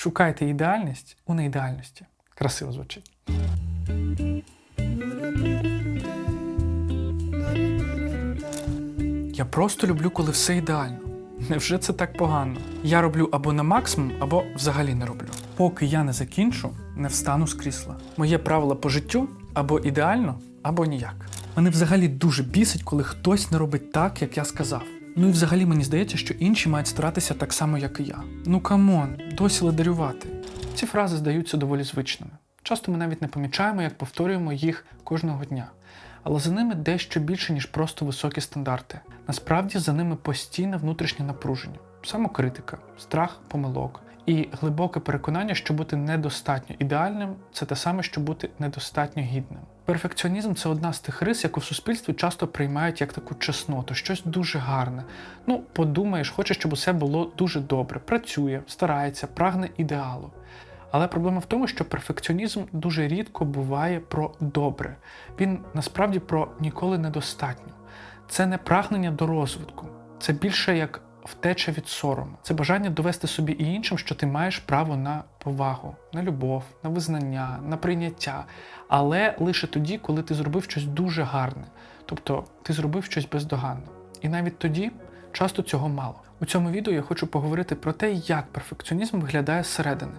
Шукайте ідеальність у неідеальності. Красиво звучить. Я просто люблю, коли все ідеально. Невже це так погано? Я роблю або на максимум, або взагалі не роблю. Поки я не закінчу, не встану з крісла. Моє правило по життю або ідеально, або ніяк. Мене взагалі дуже бісить, коли хтось не робить так, як я сказав. Ну і взагалі мені здається, що інші мають старатися так само, як і я. Ну камон, досі ледарювати. Ці фрази здаються доволі звичними. Часто ми навіть не помічаємо, як повторюємо їх кожного дня. Але за ними дещо більше, ніж просто високі стандарти. Насправді за ними постійне внутрішнє напруження, самокритика, страх помилок і глибоке переконання, що бути недостатньо ідеальним це те саме, що бути недостатньо гідним. Перфекціонізм це одна з тих рис, яку в суспільстві часто приймають як таку чесноту, щось дуже гарне. Ну, подумаєш, хоче, щоб усе було дуже добре, працює, старається, прагне ідеалу. Але проблема в тому, що перфекціонізм дуже рідко буває про добре. Він насправді про ніколи недостатньо. Це не прагнення до розвитку, це більше як втеча від сорому. Це бажання довести собі і іншим, що ти маєш право на повагу, на любов, на визнання, на прийняття, але лише тоді, коли ти зробив щось дуже гарне, тобто ти зробив щось бездоганне. І навіть тоді часто цього мало. У цьому відео я хочу поговорити про те, як перфекціонізм виглядає зсередини.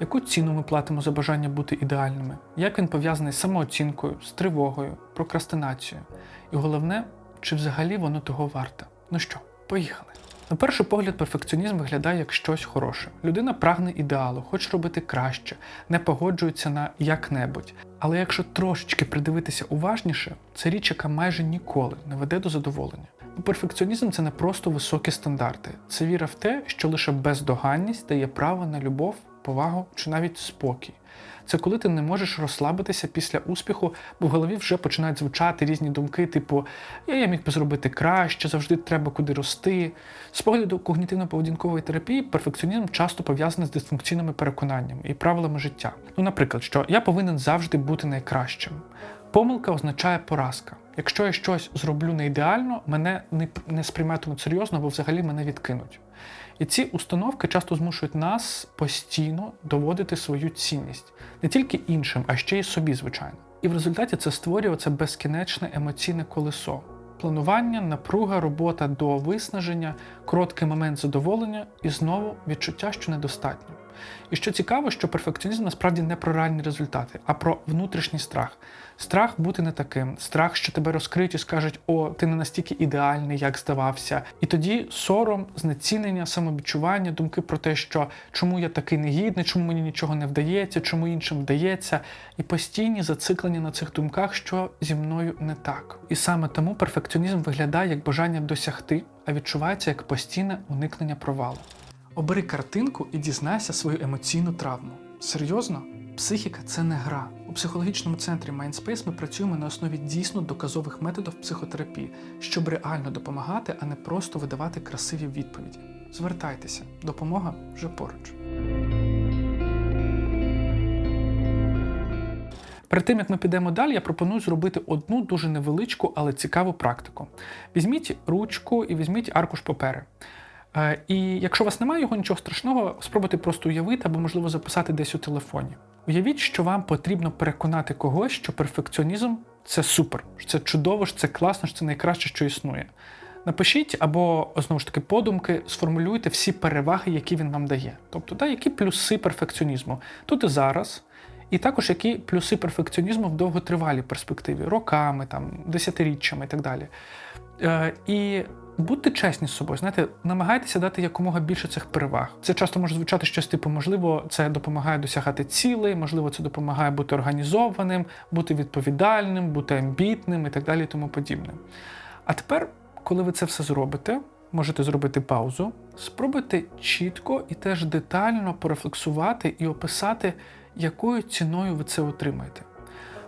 Яку ціну ми платимо за бажання бути ідеальними? Як він пов'язаний з самооцінкою, з тривогою, прокрастинацією? І головне, чи взагалі воно того варте? Ну що, поїхали. На перший погляд, перфекціонізм виглядає як щось хороше. Людина прагне ідеалу, хоче робити краще, не погоджується на як-небудь. Але якщо трошечки придивитися уважніше, це річ, яка майже ніколи не веде до задоволення. Перфекціонізм це не просто високі стандарти, це віра в те, що лише бездоганність дає право на любов, повагу чи навіть спокій. Це коли ти не можеш розслабитися після успіху, бо в голові вже починають звучати різні думки, типу я, я міг би зробити краще, завжди треба куди рости. З погляду когнітивно-поведінкової терапії перфекціонізм часто пов'язаний з дисфункційними переконаннями і правилами життя. Ну, наприклад, що я повинен завжди бути найкращим. Помилка означає поразка. Якщо я щось зроблю не ідеально, мене не, не сприйматимуть серйозно, або взагалі мене відкинуть. І ці установки часто змушують нас постійно доводити свою цінність не тільки іншим, а ще й собі, звичайно. І в результаті це створює це безкінечне емоційне колесо. Планування, напруга, робота до виснаження, короткий момент задоволення і знову відчуття, що недостатньо. І що цікаво, що перфекціонізм насправді не про реальні результати, а про внутрішній страх. Страх бути не таким, страх, що тебе розкриють і скажуть, о, ти не настільки ідеальний, як здавався. І тоді сором, знецінення, самовідчування, думки про те, що чому я такий негідний, чому мені нічого не вдається, чому іншим вдається, і постійні зациклення на цих думках, що зі мною не так. І саме тому перфекціонізм виглядає як бажання досягти, а відчувається як постійне уникнення провалу. Обери картинку і дізнайся свою емоційну травму. Серйозно? Психіка це не гра. У психологічному центрі Mindspace ми працюємо на основі дійсно доказових методів психотерапії, щоб реально допомагати, а не просто видавати красиві відповіді. Звертайтеся, допомога вже поруч. Перед тим як ми підемо далі, я пропоную зробити одну дуже невеличку, але цікаву практику. Візьміть ручку і візьміть аркуш папери. Е, І якщо у вас немає його нічого страшного, спробуйте просто уявити або, можливо, записати десь у телефоні. Уявіть, що вам потрібно переконати когось, що перфекціонізм це супер, що це чудово, що це класно, що це найкраще, що існує. Напишіть або знову ж таки подумки, сформулюйте всі переваги, які він вам дає. Тобто, да, які плюси перфекціонізму тут і зараз, і також які плюси перфекціонізму в довготривалій перспективі, роками, там, десятиріччями і так далі. Е, і будьте чесні з собою, знаєте, намагайтеся дати якомога більше цих переваг. Це часто може звучати щось типу, можливо, це допомагає досягати цілей, можливо, це допомагає бути організованим, бути відповідальним, бути амбітним і так далі, і тому подібне. А тепер, коли ви це все зробите, можете зробити паузу, спробуйте чітко і теж детально порефлексувати і описати, якою ціною ви це отримаєте.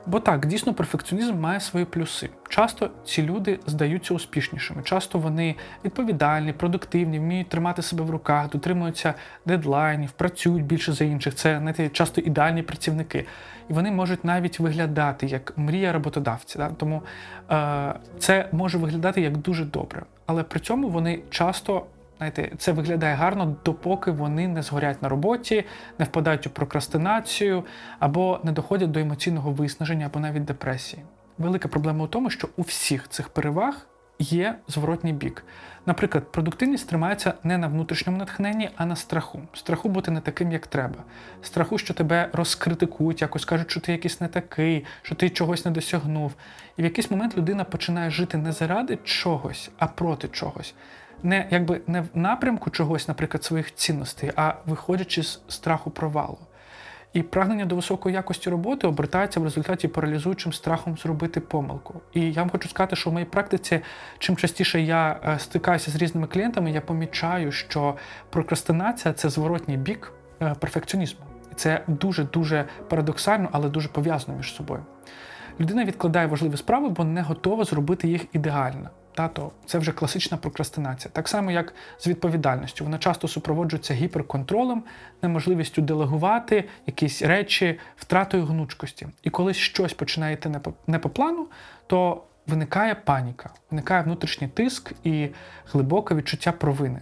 Бо так, дійсно, перфекціонізм має свої плюси. Часто ці люди здаються успішнішими, часто вони відповідальні, продуктивні, вміють тримати себе в руках, дотримуються дедлайнів, працюють більше за інших. Це знаєте, часто ідеальні працівники. І вони можуть навіть виглядати як мрія роботодавця. Да? Тому е, це може виглядати як дуже добре. Але при цьому вони часто Знаєте, це виглядає гарно, допоки вони не згорять на роботі, не впадають у прокрастинацію або не доходять до емоційного виснаження або навіть депресії. Велика проблема у тому, що у всіх цих переваг є зворотній бік. Наприклад, продуктивність тримається не на внутрішньому натхненні, а на страху. Страху бути не таким, як треба. Страху, що тебе розкритикують, якось скажуть, що ти якийсь не такий, що ти чогось не досягнув. І в якийсь момент людина починає жити не заради чогось, а проти чогось. Не якби не в напрямку чогось, наприклад, своїх цінностей, а виходячи з страху провалу. І прагнення до високої якості роботи обертається в результаті паралізуючим страхом зробити помилку. І я вам хочу сказати, що в моїй практиці, чим частіше я е, стикаюся з різними клієнтами, я помічаю, що прокрастинація це зворотній бік е, перфекціонізму. І це дуже дуже парадоксально, але дуже пов'язано між собою. Людина відкладає важливі справи, бо не готова зробити їх ідеально. Та, то це вже класична прокрастинація. Так само, як з відповідальністю. Вона часто супроводжується гіперконтролем, неможливістю делегувати якісь речі, втратою гнучкості. І коли щось починає йти не по, не по плану, то виникає паніка, виникає внутрішній тиск і глибоке відчуття провини.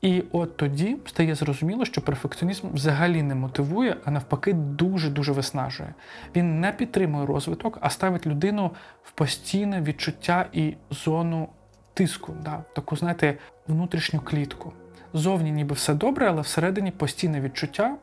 І от тоді стає зрозуміло, що перфекціонізм взагалі не мотивує, а навпаки, дуже-дуже виснажує. Він не підтримує розвиток, а ставить людину в постійне відчуття і зону тиску, да, таку, знаєте, внутрішню клітку. Зовні ніби все добре, але всередині постійне відчуття,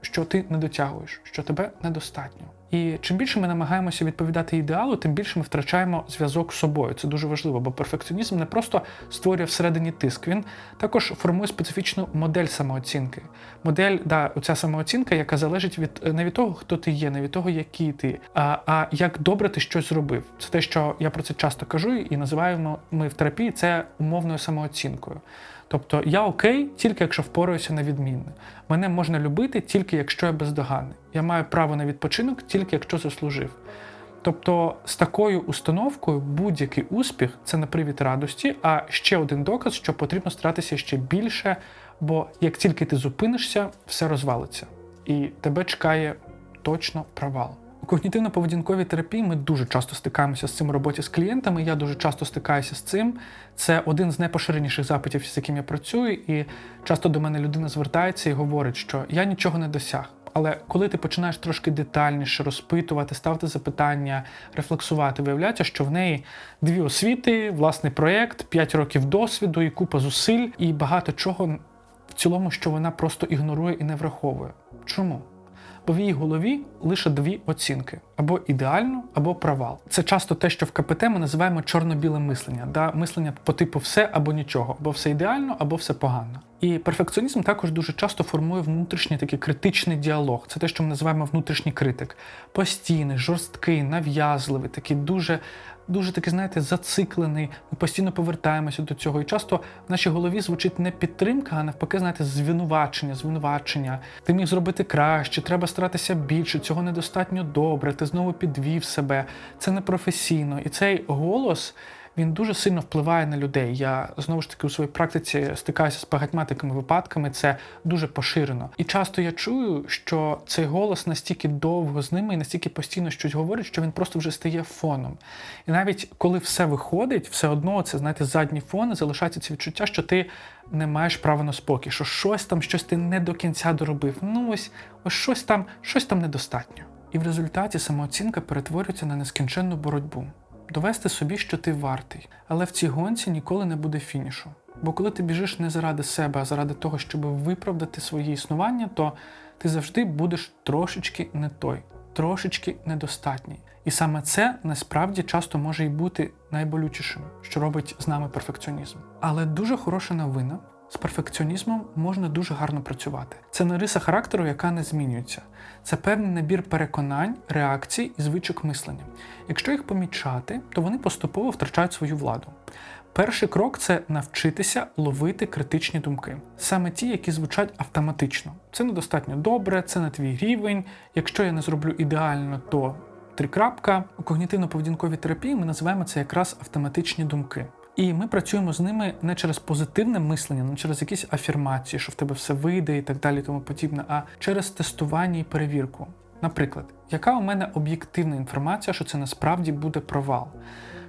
що ти не дотягуєш, що тебе недостатньо. І чим більше ми намагаємося відповідати ідеалу, тим більше ми втрачаємо зв'язок з собою. Це дуже важливо, бо перфекціонізм не просто створює всередині тиск, він також формує специфічну модель самооцінки. Модель, да, оця самооцінка, яка залежить від не від того, хто ти є, не від того, який ти, а, а як добре ти щось зробив. Це те, що я про це часто кажу, і називаємо ми в терапії це умовною самооцінкою. Тобто я окей, тільки якщо впораюся на відмінне. Мене можна любити тільки якщо я бездоганний. Я маю право на відпочинок тільки якщо заслужив. Тобто з такою установкою будь-який успіх це не привід радості, а ще один доказ, що потрібно старатися ще більше, бо як тільки ти зупинишся, все розвалиться. І тебе чекає точно провал. У когнітивно-поведінковій терапії ми дуже часто стикаємося з цим у роботі з клієнтами. Я дуже часто стикаюся з цим. Це один з найпоширеніших запитів, з яким я працюю, і часто до мене людина звертається і говорить, що я нічого не досяг. Але коли ти починаєш трошки детальніше розпитувати, ставити запитання, рефлексувати, виявляється, що в неї дві освіти, власний проєкт, 5 років досвіду і купа зусиль, і багато чого в цілому, що вона просто ігнорує і не враховує. Чому? Бо в її голові лише дві оцінки: або ідеально, або провал. Це часто те, що в КПТ ми називаємо чорно-біле мислення, да? мислення по типу все або нічого, або все ідеально, або все погано. І перфекціонізм також дуже часто формує внутрішній такий критичний діалог. Це те, що ми називаємо внутрішній критик. Постійний, жорсткий, нав'язливий, такий дуже. Дуже такий, знаєте, зациклений. Ми постійно повертаємося до цього. І часто в нашій голові звучить не підтримка, а навпаки, знаєте, звинувачення, звинувачення. Ти міг зробити краще, треба старатися більше, цього недостатньо добре, ти знову підвів себе. Це непрофесійно. І цей голос він дуже сильно впливає на людей. Я знову ж таки у своїй практиці стикаюся з багатьма такими випадками. Це дуже поширено. І часто я чую, що цей голос настільки довго з ними і настільки постійно щось говорить, що він просто вже стає фоном. І навіть коли все виходить, все одно це знаєте, задній фон залишається це відчуття, що ти не маєш права на спокій, що щось там, щось ти не до кінця доробив. Ну ось ось щось там, щось там недостатньо. І в результаті самооцінка перетворюється на нескінченну боротьбу довести собі, що ти вартий. Але в цій гонці ніколи не буде фінішу. Бо коли ти біжиш не заради себе, а заради того, щоб виправдати своє існування, то ти завжди будеш трошечки не той, трошечки недостатній. І саме це насправді часто може й бути найболючішим, що робить з нами перфекціонізм. Але дуже хороша новина. З перфекціонізмом можна дуже гарно працювати. Це не риса характеру, яка не змінюється. Це певний набір переконань, реакцій і звичок мислення. Якщо їх помічати, то вони поступово втрачають свою владу. Перший крок це навчитися ловити критичні думки, саме ті, які звучать автоматично. Це недостатньо добре, це не твій рівень. Якщо я не зроблю ідеально, то три крапка. У когнітивно-поведінковій терапії ми називаємо це якраз автоматичні думки. І ми працюємо з ними не через позитивне мислення, не через якісь афірмації, що в тебе все вийде і так далі, тому подібне, а через тестування і перевірку. Наприклад, яка у мене об'єктивна інформація, що це насправді буде провал?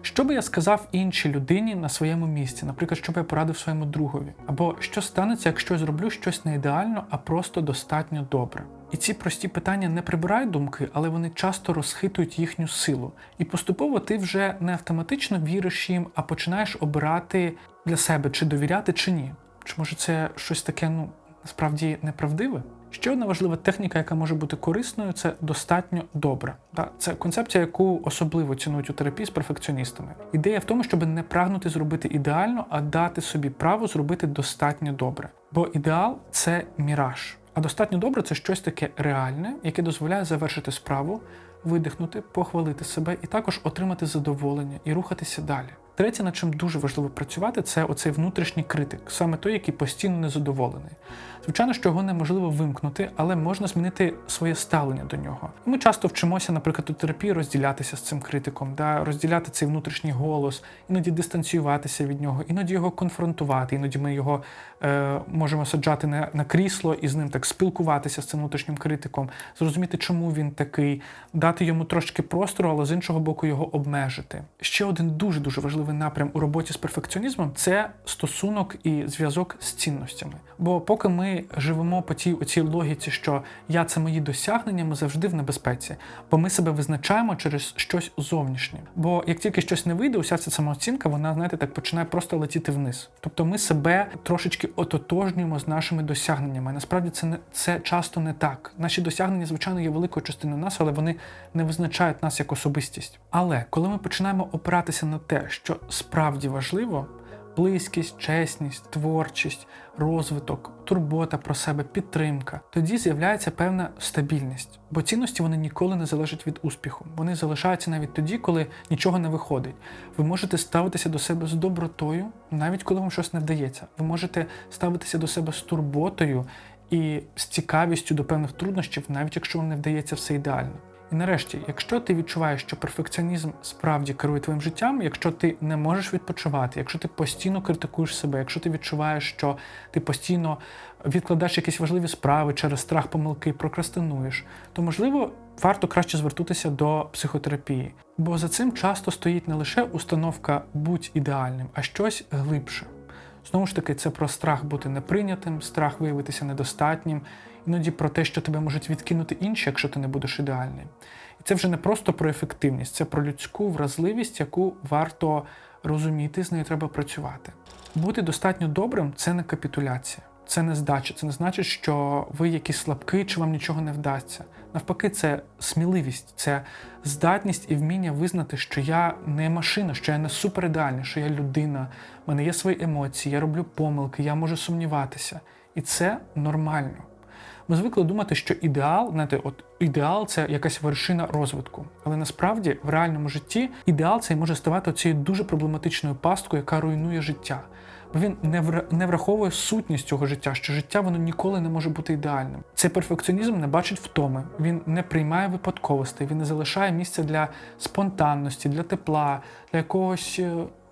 Що би я сказав іншій людині на своєму місці? Наприклад, що би я порадив своєму другові? Або що станеться, якщо я зроблю щось не ідеально, а просто достатньо добре? І ці прості питання не прибирають думки, але вони часто розхитують їхню силу. І поступово ти вже не автоматично віриш їм, а починаєш обирати для себе, чи довіряти, чи ні. Чи може це щось таке, ну насправді неправдиве? Ще одна важлива техніка, яка може бути корисною, це достатньо добре. Це концепція, яку особливо цінують у терапії з перфекціоністами. Ідея в тому, щоб не прагнути зробити ідеально, а дати собі право зробити достатньо добре. Бо ідеал це міраж. А достатньо добре це щось таке реальне, яке дозволяє завершити справу, видихнути, похвалити себе і також отримати задоволення і рухатися далі. Третє, над чим дуже важливо працювати, це оцей внутрішній критик, саме той, який постійно незадоволений. Звичайно, що його неможливо вимкнути, але можна змінити своє ставлення до нього. Ми часто вчимося, наприклад, у терапії розділятися з цим критиком, да, розділяти цей внутрішній голос, іноді дистанціюватися від нього, іноді його конфронтувати, іноді ми його е, можемо саджати на, на крісло і з ним так спілкуватися з цим внутрішнім критиком, зрозуміти, чому він такий, дати йому трошки простору, але з іншого боку його обмежити. Ще один дуже дуже важливий напрям у роботі з перфекціонізмом це стосунок і зв'язок з цінностями. Бо поки ми живемо по тій оцій логіці, що я це мої досягнення, ми завжди в небезпеці, бо ми себе визначаємо через щось зовнішнє. Бо як тільки щось не вийде, уся ця самооцінка, вона знаєте, так починає просто летіти вниз. Тобто ми себе трошечки ототожнюємо з нашими досягненнями. Насправді це не це часто не так. Наші досягнення, звичайно, є великою частиною нас, але вони не визначають нас як особистість. Але коли ми починаємо опиратися на те, що справді важливо. Близькість, чесність, творчість, розвиток, турбота про себе, підтримка. Тоді з'являється певна стабільність, бо цінності вони ніколи не залежать від успіху. Вони залишаються навіть тоді, коли нічого не виходить. Ви можете ставитися до себе з добротою, навіть коли вам щось не вдається. Ви можете ставитися до себе з турботою і з цікавістю до певних труднощів, навіть якщо вам не вдається все ідеально. І нарешті, якщо ти відчуваєш, що перфекціонізм справді керує твоїм життям, якщо ти не можеш відпочивати, якщо ти постійно критикуєш себе, якщо ти відчуваєш, що ти постійно відкладаєш якісь важливі справи через страх помилки, прокрастинуєш, то можливо варто краще звернутися до психотерапії. Бо за цим часто стоїть не лише установка будь ідеальним, а щось глибше. Знову ж таки, це про страх бути неприйнятим, страх виявитися недостатнім, іноді про те, що тебе можуть відкинути інші, якщо ти не будеш ідеальним. І це вже не просто про ефективність, це про людську вразливість, яку варто розуміти, з нею треба працювати. Бути достатньо добрим це не капітуляція, це не здача, це не значить, що ви якийсь слабкий чи вам нічого не вдасться. Навпаки, це сміливість, це здатність і вміння визнати, що я не машина, що я не суперідеальний, що я людина, в мене є свої емоції, я роблю помилки, я можу сумніватися. І це нормально. Ми звикли думати, що ідеал, знаєте, от ідеал це якась вершина розвитку. Але насправді в реальному житті ідеал цей може ставати цією дуже проблематичною пасткою, яка руйнує життя. Бо він не враховує сутність цього життя, що життя воно ніколи не може бути ідеальним. Цей перфекціонізм не бачить втоми, він не приймає випадковостей, він не залишає місця для спонтанності, для тепла, для якогось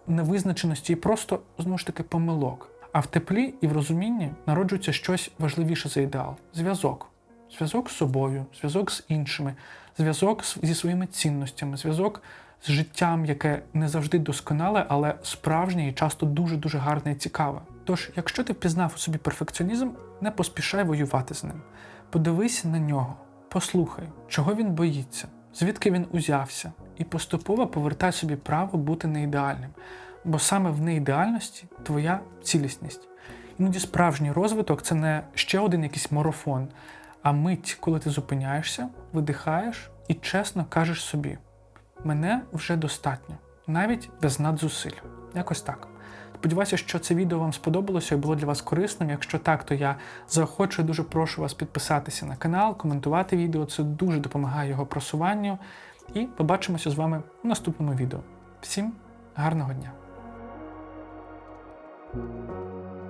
невизначеності і просто знову ж таки помилок. А в теплі і в розумінні народжується щось важливіше за ідеал зв'язок. Зв'язок з собою, зв'язок з іншими, зв'язок зі своїми цінностями, зв'язок з життям, яке не завжди досконале, але справжнє і часто дуже-дуже гарне і цікаве. Тож, якщо ти впізнав у собі перфекціонізм, не поспішай воювати з ним. Подивись на нього, послухай, чого він боїться, звідки він узявся, і поступово повертай собі право бути неідеальним бо саме в неідеальності твоя цілісність. Іноді справжній розвиток це не ще один якийсь марафон, а мить, коли ти зупиняєшся, видихаєш і чесно кажеш собі: мене вже достатньо, навіть без надзусиль. Якось так. Сподіваюся, що це відео вам сподобалося і було для вас корисним. Якщо так, то я заохочую, дуже прошу вас підписатися на канал, коментувати відео. Це дуже допомагає його просуванню. І побачимося з вами у наступному відео. Всім гарного дня! thank you